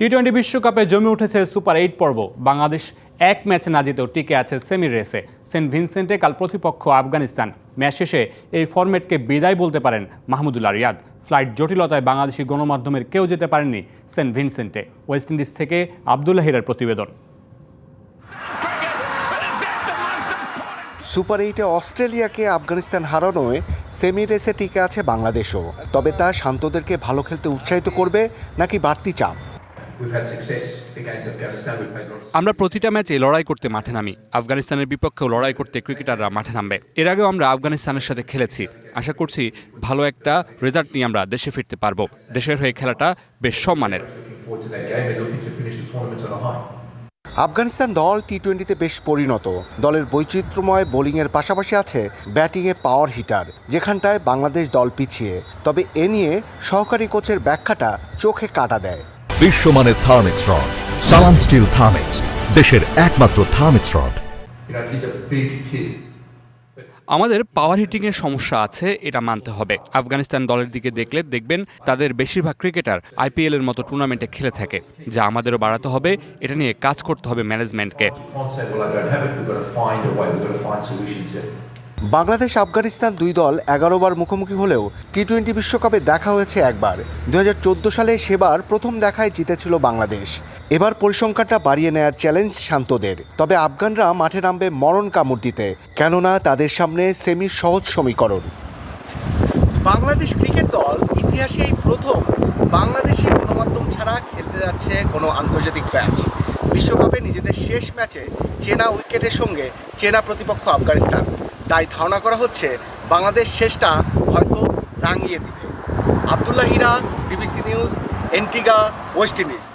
T twenty বিশ্বকাপে জমে উঠেছে সুপার এইট পর্ব। বাংলাদেশ এক ম্যাচ না জিতেও টিকে আছে সেমি রেসে। সেন্ট ভিনসেন্টে কাল প্রতিপক্ষ আফগানিস্তান। ম্যাচ শেষে এই ফরম্যাটকে বিদায় বলতে পারেন মাহমুদুল্লাহ রিয়াদ। ফ্লাইট জটিলতায় বাংলাদেশি গণমাধ্যমের কেউ যেতে পারেননি সেন্ট ভিনসেন্টে। ওয়েস্ট ইন্ডিজ থেকে আবদুল্লাহ হিরার প্রতিবেদন। সুপার এইটে অস্ট্রেলিয়াকে আফগানিস্তান হারানোয় সেমি রেসে টিকে আছে বাংলাদেশও। তবে তা শান্তদেরকে ভালো খেলতে উৎসাহিত করবে নাকি বাড়তি চাপ? আমরা প্রতিটা ম্যাচে লড়াই করতে মাঠে নামি। আফগানিস্তানের বিপক্ষেও লড়াই করতে ক্রিকেটাররা মাঠে নামবে। এর আগেও আমরা আফগানিস্তানের সাথে খেলেছি। আশা করছি ভালো একটা রেজাল্ট নিয়ে আমরা দেশে ফিরতে পারব। দেশের হয়ে খেলাটা বেশ সম্মানের. আফগানিস্তান দল টি টোয়েন্টিতে বেশ পরিণত। দলের বৈচিত্র্যময় বোলিংয়ের পাশাপাশি আছে ব্যাটিংয়ে পাওয়ার হিটার যেখানটায় বাংলাদেশ দল পিছিয়ে। তবে এ নিয়ে সহকারী কোচের ব্যাখ্যাটা চোখে কাটা দেয়। বিশ্বমানের Thermex rod Salam steel Thermex দেশের একমাত্র থার্মিক্স রড. আমাদের পাওয়ার হিটিংয়ের সমস্যা আছে এটা মানতে হবে। আফগানিস্তান দলের দিকে দেখলে দেখবেন তাদের বেশিরভাগ ক্রিকেটার আইপিএল এর মতো টুর্নামেন্টে খেলে থাকে। যা আমাদেরও বাড়াতে হবে এটা নিয়ে কাজ করতে হবে ম্যানেজমেন্টকে বাংলাদেশ, আফগানিস্তান দুই দল এগারো বার মুখোমুখি হলেও টি টোয়েন্টি বিশ্বকাপে দেখা হয়েছে একবার। দুই হাজার চোদ্দ সালে সেবার প্রথম দেখায় জিতেছিল বাংলাদেশ। এবার পরিসংখ্যানটা বাড়িয়ে নেয়ার চ্যালেঞ্জ শান্তদের। তবে আফগানরা মাঠে নামবে মরণ কামড় দিতে। কেননা তাদের সামনে সেমির সহজ সমীকরণ। বাংলাদেশ ক্রিকেট দল ইতিহাসে এই প্রথম বাংলাদেশের গণমাধ্যম ছাড়া খেলতে যাচ্ছে কোনো আন্তর্জাতিক ম্যাচ বিশ্বকাপে নিজেদের শেষ ম্যাচে চেনা উইকেটের সঙ্গে চেনা প্রতিপক্ষ আফগানিস্তান। তাই ধারণা করা হচ্ছে বাংলাদেশ শেষটা হয়তো রাঙিয়ে দিবে। Abdullah Hira, BBC news, Antigua, West Indies.